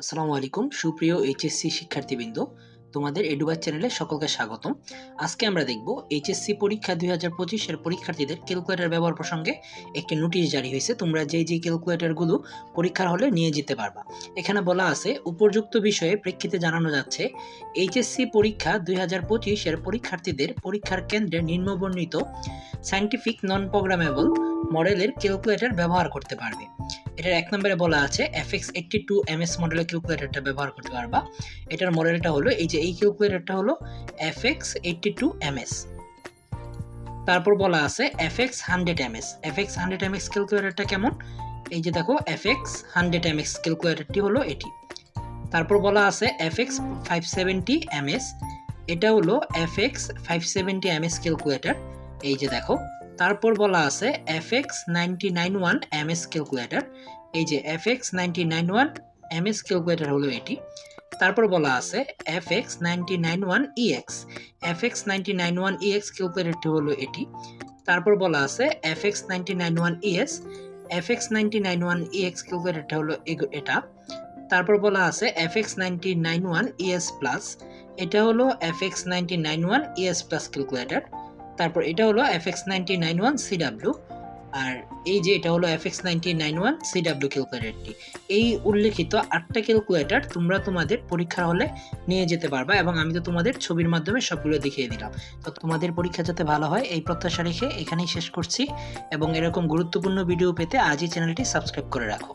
আসসালামু আলাইকুম, সুপ্রিয় এইচএসসি শিক্ষার্থীবৃন্দ, তোমাদের এডুবার চ্যানেলে সকলকে স্বাগতম। আজকে আমরা দেখব এইচএসসি পরীক্ষা দুই হাজার পঁচিশের পরীক্ষার্থীদের ক্যালকুলেটর ব্যবহার প্রসঙ্গে একটি নোটিশ জারি হয়েছে। তোমরা যে যে ক্যালকুলেটরগুলো পরীক্ষার হলে নিয়ে যেতে পারবা। এখানে বলা আছে, উপযুক্ত বিষয়ে প্রেক্ষিতে জানানো যাচ্ছে, এইচএসসি পরীক্ষা দুই হাজার পঁচিশের পরীক্ষার্থীদের পরীক্ষার কেন্দ্রে নিম্নবর্ণিত সায়েন্টিফিক নন প্রোগ্রামেবল মডেলের ক্যালকুলেটর ব্যবহার করতে পারবে। এটার এক নম্বরে বলা আছে, F X eighty two M S মডেলের ক্যালকুলেটরটা ব্যবহার করতে পারবা। এটার মডেলটা হলো, এই যে এই ক্যালকুলেটরটা হলো F X eighty two M S. তারপর বলা আছে, F X hundred M S. F X hundred M X ক্যালকুলেটরটা কেমন? এই যে দেখো, F X hundred M X ক্যালকুলেটরটি হলো এটি। তারপর বলা আছে, F X five seventy M S. এটা হলো F X five seventy M S calculator এই যে দেখো তারপর বলা আছে F X ninety nine one M S calculator. এই যে F X ninety nine one M S calculator হলো এটি। তারপর বলা আছে F X ninety nine one EX. F X ninety nine one EX ক্যালকুলেটরটি হলো এটি। তারপর বলা আছে F X ninety nine one ES. F X ninety nine one EX ক্যালকুলেটরটা হলো এটা। তারপর বলা আছে F X ninety nine one ES plus. এটা হলো F X ninety nine one ES plus calculator. তারপর এটা হলো F X ninety nine one আর এই যে এটা হলো F X ninety nine one ক্যালকুলেটরটি এই উল্লেখিত আটটা ক্যালকুলেটর তোমরা তোমাদের পরীক্ষার হলে নিয়ে যেতে পারবা এবং আমি তো তোমাদের ছবির মাধ্যমে সবগুলো দেখিয়ে দিলাম। তো তোমাদের পরীক্ষা যাতে ভালো হয়, এই প্রত্যাশা রেখে এখানেই শেষ করছি এবং এরকম গুরুত্বপূর্ণ ভিডিও পেতে আজই চ্যানেলটি সাবস্ক্রাইব করে রাখো।